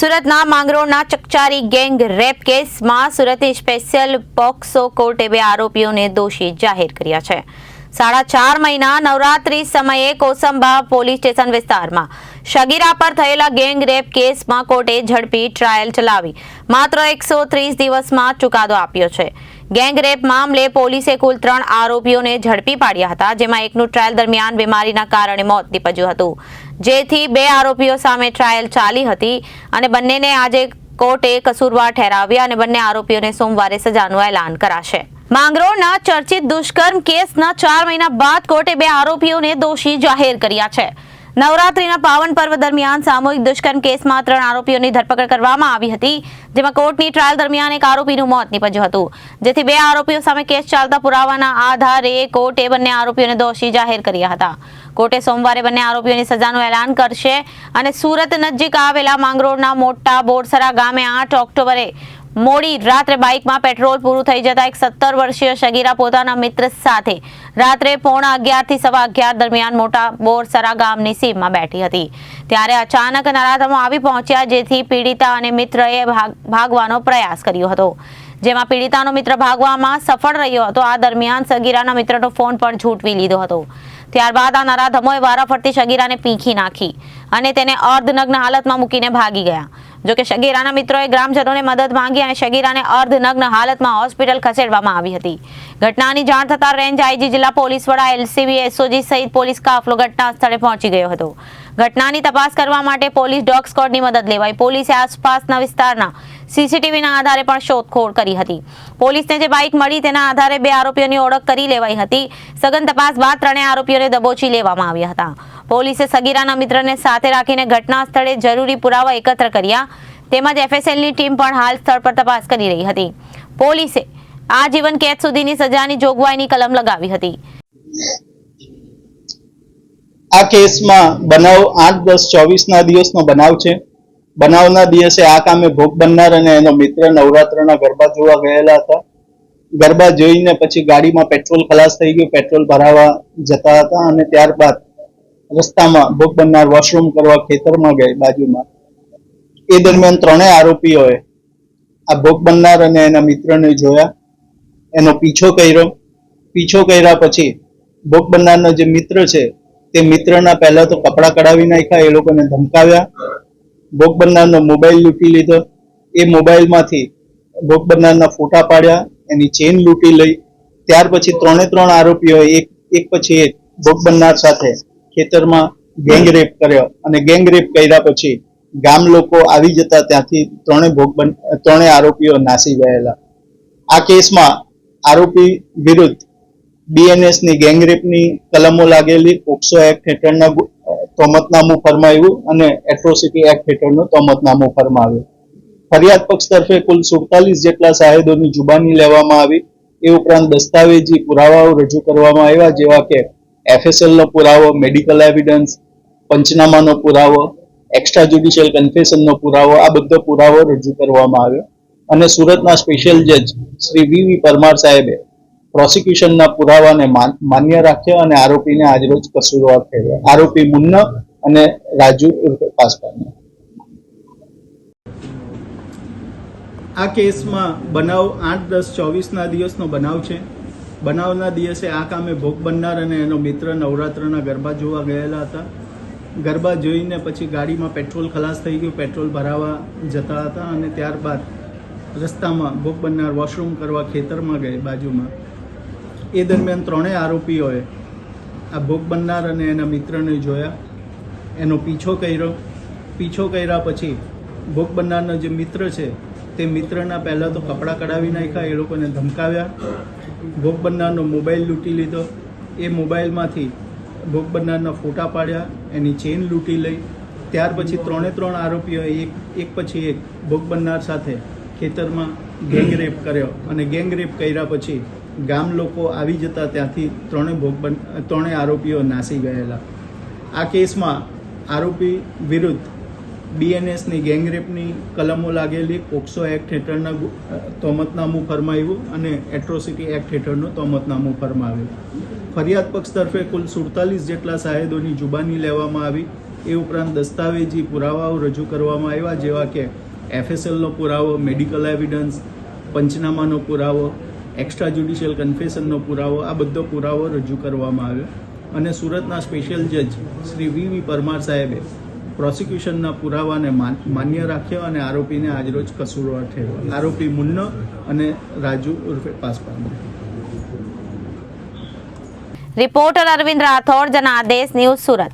સુરતના માંગરોળના ચકચારી gang rape કેસમાં સુરતની સ્પેશિયલ પોક્સો કોર્ટે બે આરોપીઓને દોષી જાહેર કર્યા છે. સાડા ચાર મહિના નવરાત્રી સમયે કોસંબા પોલીસ સ્ટેશન વિસ્તારમાં શગીરા પર થયેલા ગેંગ રેપ કેસમાં કોર્ટે ઝડપી ટ્રાયલ ચલાવી. માત્ર એકસો ત્રીસ દિવસમાં ચુકાદો આપ્યો છે. ગેંગ રેપ મામલે પોલીસે કુલ ત્રણ આરોપીઓને ઝડપી પાડ્યા હતા, જેમાં એકનું ટ્રાયલ દરમિયાન બીમારીના કારણે મોત નીપજ્યું હતું. જેથી બે આરોપીઓ સામે ટ્રાયલ ચાલી હતી અને બંનેને આજે કોર્ટે કસૂરવાર ઠેરાવ્યા અને બંને આરોપીઓને સોમવારે સજાનું એલાન કરાશે. માંગરોળના ચર્ચિત દુષ્કર્મ કેસના ચાર મહિના બાદ કોર્ટે બે આરોપીઓને દોષી જાહેર કર્યા છે. નવરાત્રીના પાવન પર્વ દરમિયાન સામૂહિક દુષ્કર્મ કેસમાં ત્રણ આરોપીઓની ધરપકડ કરવામાં આવી હતી, જેમાં કોર્ટની ટ્રાયલ દરમિયાન એક આરોપીનું મોત નીપજ્યું હતું. જેથી બે આરોપીઓ સામે કેસ ચાલતા પુરાવાના આધારે કોર્ટે બંને આરોપીઓને દોષી જાહેર કર્યા હતા. કોર્ટે સોમવારે બંને આરોપીઓની સજાનું એલાન કરશે અને સુરત નજીક આવેલા માંગરોળના મોટા બોરસરા ગામે આઠ ઓક્ટોબરે મોડી રાત્રે બાઇકમાં પેટ્રોલ પૂરું થઈ જતા એક સત્તર વર્ષીય શગીરા પોતાના મિત્ર સાથે રાત્રે પોણા અગિયારથી સવા અગિયાર દરમિયાન મોટા બોરસરા ગામની સીમમાં બેઠી હતી. ત્યારે અચાનક નરાધમો આવી પહોંચ્યા જેથી પીડિતા અને મિત્રએ ભાગ- ભાગવાનો પ્રયાસ કર્યો હતો. જેમાં પીડિતાનો મિત્ર ભાગવામાં સફળ રહ્યો હતો. આ દરમિયાન સગીરાના મિત્રનો ફોન પણ ઝૂંટવી લીધો હતો. ત્યારબાદ આ નરાધમોએ વારાફરતી સગીરાને પીંખી નાખી અને તેને અર્ધનગ્ન હાલતમાં મૂકીને ભાગી ગયા. જોકે શગીરાના મિત્રોએ ગ્રામજનોને મદદ માંગી અને શગીરાને અર્ધનગ્ન હાલતમાં હોસ્પિટલ ખસેડવામાં આવી હતી. ઘટનાની જાણ થતાં રેન્જ આઈજી જિલ્લા પોલીસ વડા, એલસીબી, એસઓજી સહિત પોલીસ કાફલો ઘટના સ્થળે પહોંચી ગયો હતો. ઘટનાની તપાસ કરવા માટે પોલીસ ડોગ સ્કોડની મદદ લેવાઈ પોલીસે આસપાસના વિસ્તારના સીસીટીવીના આધારે પણ શોધખોળ કરી હતી. પોલીસને જે બાઇક મળી તેના આધારે બે આરોપીઓની ઓળખ કરી લેવાઈ હતી. સઘન તપાસ બાદ ત્રણેય આરોપીઓને દબોચી લેવામાં આવ્યા હતા. પોલીસે સગીરાના મિત્રને સાથે રાખીને ઘટના સ્થળે જરૂરી પુરાવા એકત્ર કર્યા. તેમજ એફએસએલની ટીમ પણ હાલ સ્થળ પર તપાસ કરી રહી હતી. પોલીસે આજીવન કેદ સુધીની સજાની જોગવાઈની કલમ લગાવી હતી. આ કેસમાં બનાવ આઠ દસ ચોવીસ ના દિવસનો બનાવ છે. બનાવના દિવસે આ કામે ભોગ બનનાર અને એનો મિત્ર નવરાત્રના ગરબા જોવા ગયેલા હતા. ગરબા જોઈને પછી ગાડીમાં પેટ્રોલ ખલાસ થઈ ગયું. પેટ્રોલ ભરાવા જતા હતા અને ત્યારબાદ રસ્તામાં ભોગ બનનાર વોશરૂમ કરવા ખેતરમાં ગઈ બાજુમાં. એ દરમિયાન ત્રણેય આરોપીઓએ આ ભોગ બનનાર અને એના મિત્રને જોયા. એનો પીછો કર્યો. પીછો કર્યા પછી ભોગ બનનારનો જે મિત્ર છે, તે મિત્રના પહેલા તો કપડાં કઢાવી નાખ્યા, એ લોકોને ધમકાવ્યા. ભોગ બનનારનો મોબાઈલ લૂંટી લીધો. એ મોબાઈલમાંથી ભોગ બનનારના ફોટા પાડ્યા, એની ચેન લૂંટી લઈ. ત્યાર પછી ત્રણે ત્રણ આરોપીઓએ એક એક પછી એક ભોગ બનનાર સાથે ખેતરમાં ગેંગ કર્યો અને ગેંગ કર્યા પછી ગામ લોકો આવી જતા ત્યાંથી ત્રણે ભોગ ત્રણે આરોપીઓ નાસી ગયેલા. આ કેસમાં આરોપી વિરુદ્ધ બીએનએસની ગેંગરેપની કલમો લાગેલી પોક્સો એક્ટ હેઠળના તોમતનામું ફરમાવ્યું અને એટ્રોસિટી એક્ટ હેઠળનું તોમતનામું ફરમાવ્યું. ફરિયાદ પક્ષ તરફે કુલ સુડતાલીસ જેટલા સાહેદોની જુબાની લેવામાં આવી. એ ઉપરાંત દસ્તાવેજી પુરાવાઓ રજૂ કરવામાં આવ્યા જેવા કે એફએસએલ નો પુરાવો મેડિકલ એવિડન્સ પંચનામાનો પુરાવો એક્સ્ટ્રા જ્યુડિશિયલ કન્ફેશનનો પુરાવો, આ બધો પુરાવો રજૂ કરવામાં આવ્યો. અને સુરતના સ્પેશિયલ જજ શ્રી વી વી પરમાર સાહેબે પ્રોસિક્યુશનના પુરાવાને માન્ય રાખ્યો અને આરોપીને આજરોજ કસૂરવાર ઠેરવ્યો. આરોપી મુન્ના અને રાજુ ઉર્ફે પાસવાન આ કેસમાં બનાવ આઠ દસ ચોવીસના દિવસનો બનાવ છે. બનાવના દિવસે આ કામે ભોગ બનનાર અને એનો મિત્ર નવરાત્રના ગરબા જોવા ગયેલા હતા. ગરબા જોઈને પછી ગાડીમાં પેટ્રોલ ખલાસ થઈ ગયું. પેટ્રોલ ભરાવા જતા હતા અને ત્યારબાદ રસ્તામાં ભોગ બનનાર વોશરૂમ કરવા ખેતરમાં ગઈ બાજુમાં. એ દરમિયાન ત્રણેય આરોપીઓએ આ ભોગ બનનાર અને એના મિત્રને જોયા. એનો પીછો કર્યો. પીછો કર્યા પછી ભોગ બનનારનો જે મિત્ર છે, તે મિત્રના પહેલાં તો કપડાં કઢાવી નાખ્યા. એ લોકોને ધમકાવ્યા. ભોગ બનનારનો મોબાઈલ લૂંટી લીધો. એ મોબાઈલમાંથી ભોગ બનનારના ફોટા પાડ્યા, એની ચેન લૂંટી લઈ. ત્યાર પછી ત્રણે ત્રણ આરોપીઓએ એક એક પછી એક ભોગ બનનાર સાથે ખેતરમાં ગેંગ રેપ કર્યો અને ગેંગ રેપ કર્યા પછી ગામ લોકો આવી જતા ત્યાંથી ત્રણે ભોગ બન ત્રણેય આરોપીઓ નાસી ગયેલા. આ કેસમાં આરોપી વિરુદ્ધ બીએનએસની ગેંગરેપની કલમો લાગેલી, પોક્સો એક્ટ હેઠળના તોમતનામું ફરમાવ્યું અને એટ્રોસિટી એક્ટ હેઠળનું તોમતનામું ફરમાવ્યું. ફરિયાદ પક્ષ તરફે કુલ સુડતાલીસ જેટલા સાહેદોની જુબાની લેવામાં આવી. એ ઉપરાંત દસ્તાવેજી પુરાવાઓ રજૂ કરવામાં આવ્યા, જેવા કે એફએસએલનો પુરાવો, મેડિકલ એવિડન્સ, પંચનામાનો પુરાવો, એક્સ્ટ્રા જ્યુડિશિયલ કન્ફેશનનો પુરાવો, આ બધો પુરાવો રજૂ કરવામાં આવ્યો. અને સુરતના સ્પેશિયલ જજ શ્રી વી વી પરમાર સાહેબે પ્રોસિક્યુશનના પુરાવાને માન્ય રાખ્યો અને આરોપીને આજરોજ કસૂરવાર ઠેરવ્યો. આરોપી મુન્નો અને રાજુ ઉર્ફે પાસપાન. Reporter Arvind Rathod, Janadesh, news Surat.